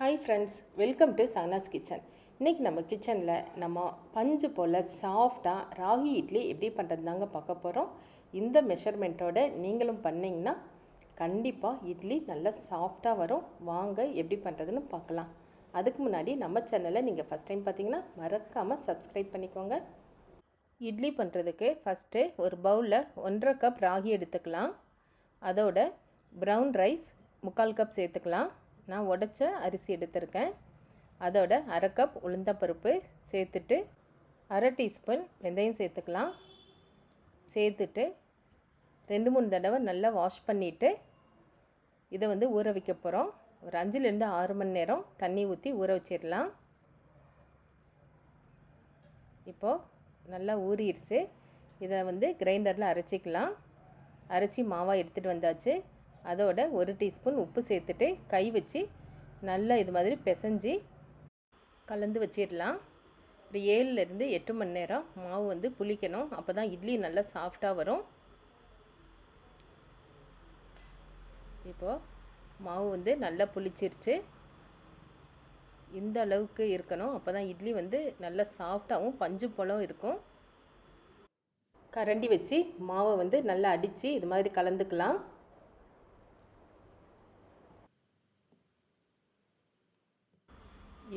Hi friends welcome to Sagana's kitchen இன்றைக்கி நம்ம கிச்சனில் நம்ம பஞ்சு போல் சாஃப்டாக ராகி இட்லி எப்படி பண்ணுறது தாங்க பார்க்க போகிறோம் இந்த மெஷர்மெண்ட்டோட நீங்களும் பண்ணிங்கன்னா கண்டிப்பாக இட்லி நல்லா சாஃப்டாக வரும். வாங்க எப்படி பண்ணுறதுன்னு பார்க்கலாம். அதுக்கு முன்னாடி நம்ம சேனலை நீங்கள் ஃபஸ்ட் டைம் பார்த்தீங்கன்னா மறக்காமல் சப்ஸ்கிரைப் பண்ணிக்கோங்க. இட்லி பண்ணுறதுக்கு ஃபஸ்ட்டு ஒரு பவுலில் ஒன்றரை கப் ராகி எடுத்துக்கலாம். அதோட ப்ரௌன் ரைஸ் முக்கால் கப் சேர்த்துக்கலாம். நான் உடச்ச அரிசி எடுத்திருக்கேன். அதோட அரை கப் உளுந்தப்பருப்பு சேர்த்துட்டு அரை டீஸ்பூன் வெந்தயம் சேர்த்துக்கலாம். சேர்த்துட்டு ரெண்டு மூணு தடவை நல்லா வாஷ் பண்ணிவிட்டு இதை வந்து ஊற வைக்க போகிறோம் ஒரு அஞ்சுலேருந்து ஆறு மணி நேரம் தண்ணி ஊற்றி ஊற வச்சிடலாம். இப்போது நல்லா ஊறிடுச்சு இதை வந்து கிரைண்டரில் அரைச்சிக்கலாம். அரைச்சி மாவாக எடுத்துகிட்டு வந்தாச்சு. அதோட ஒரு டீஸ்பூன் உப்பு சேர்த்துட்டு கை வச்சு நல்லா இது மாதிரி பிசைஞ்சு கலந்து வச்சிடலாம். ஒரு ஏழுலேருந்து எட்டு மணி நேரம் மாவு வந்து புளிக்கணும். அப்போ தான் இட்லி நல்லா சாஃப்டாக வரும். இப்போது மாவு வந்து நல்லா புளிச்சிருச்சு. இந்த அளவுக்கு இருக்கணும். அப்போ தான் இட்லி வந்து நல்லா சாஃப்டாகவும் பஞ்சு பழம் இருக்கும். கரண்டி வச்சு மாவை வந்து நல்லா அடித்து இது மாதிரி கலந்துக்கலாம்.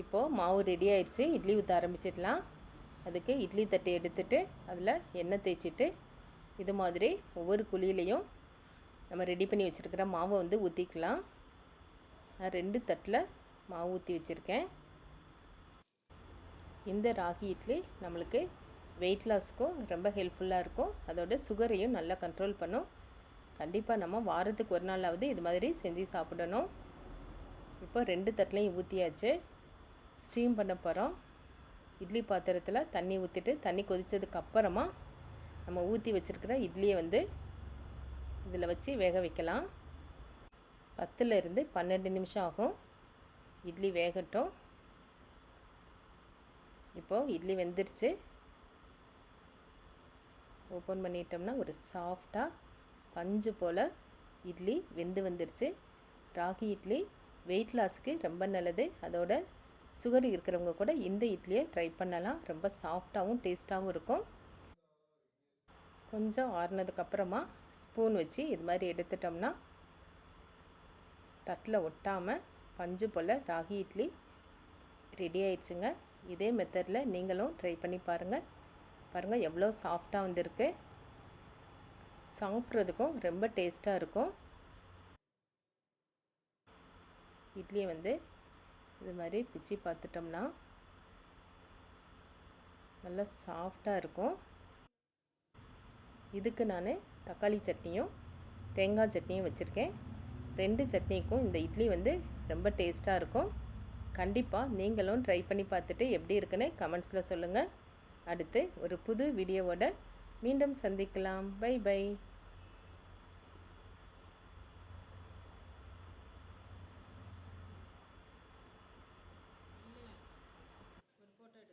இப்போது மாவு ரெடி ஆயிடுச்சு. இட்லி ஊற்ற ஆரம்பிச்சிடலாம். அதுக்கு இட்லி தட்டை எடுத்துட்டு அதில் எண்ணெய் தேய்ச்சிட்டு இது மாதிரி ஒவ்வொரு குழியிலையும் நம்ம ரெடி பண்ணி வச்சுருக்கிற மாவை வந்து ஊற்றிக்கலாம் நான் ரெண்டு தட்டில் மாவு ஊற்றி வச்சுருக்கேன். இந்த ராகி இட்லி நம்மளுக்கு வெயிட் லாஸ்க்கும் ரொம்ப ஹெல்ப்ஃபுல்லாக இருக்கும். அதோட சுகரையும் நல்லா கண்ட்ரோல் பண்ணும். கண்டிப்பாக நம்ம வாரத்துக்கு ஒரு நாளாவது இது மாதிரி செஞ்சு சாப்பிடணும். இப்போ ரெண்டு தட்டிலையும் ஊற்றியாச்சு ஸ்டீம் பண்ண போகிறோம் இட்லி பாத்திரத்தில் தண்ணி ஊற்றிட்டு தண்ணி கொதித்ததுக்கப்புறமா நம்ம ஊற்றி வச்சுருக்கிற இட்லியை வந்து இதில் வச்சு வேக வைக்கலாம். பத்துலேருந்து பன்னெண்டு நிமிஷம் ஆகும். இட்லி வேகட்டும். இப்போது இட்லி வெந்துருச்சு. ஓப்பன் பண்ணிட்டோம்னா ஒரு சாஃப்டாக பஞ்சு போல் இட்லி வெந்து வந்துடுச்சு ராகி இட்லி வெயிட் லாஸுக்கு ரொம்ப நல்லது. அதோட சுகர் இருக்கிறவங்க கூட இந்த இட்லியை ட்ரை பண்ணலாம். ரொம்ப சாஃப்டாகவும் டேஸ்ட்டாகவும் இருக்கும். கொஞ்சம் ஆறுனதுக்கப்புறமா ஸ்பூன் வச்சு இது மாதிரி எடுத்துட்டோம்னா தட்டில் ஒட்டாமல் பஞ்சு போல் ராகி இட்லி ரெடி ஆயிடுச்சுங்க. இதே மெத்தடில் நீங்களும் ட்ரை பண்ணி பாருங்கள் பாருங்கள் எவ்வளோ சாஃப்டாக வந்திருக்கு. சாப்பிட்றதுக்கும் ரொம்ப டேஸ்ட்டாக இருக்கும். இட்லியை வந்து இது மாதிரி பிச்சு பார்த்துட்டோம்னா நல்லா சாஃப்டாக இருக்கும். இதுக்கு நான் தக்காளி சட்னியும் தேங்காய் சட்னியும் வச்சுருக்கேன். ரெண்டு சட்னிக்கும் இந்த இட்லி வந்து ரொம்ப டேஸ்ட்டாக இருக்கும். கண்டிப்பாக நீங்களும் ட்ரை பண்ணி பார்த்துட்டு எப்படி இருக்குன்னு கமெண்ட்ஸில் சொல்லுங்கள் அடுத்து ஒரு புது வீடியோவோட மீண்டும் சந்திக்கலாம். Bye bye.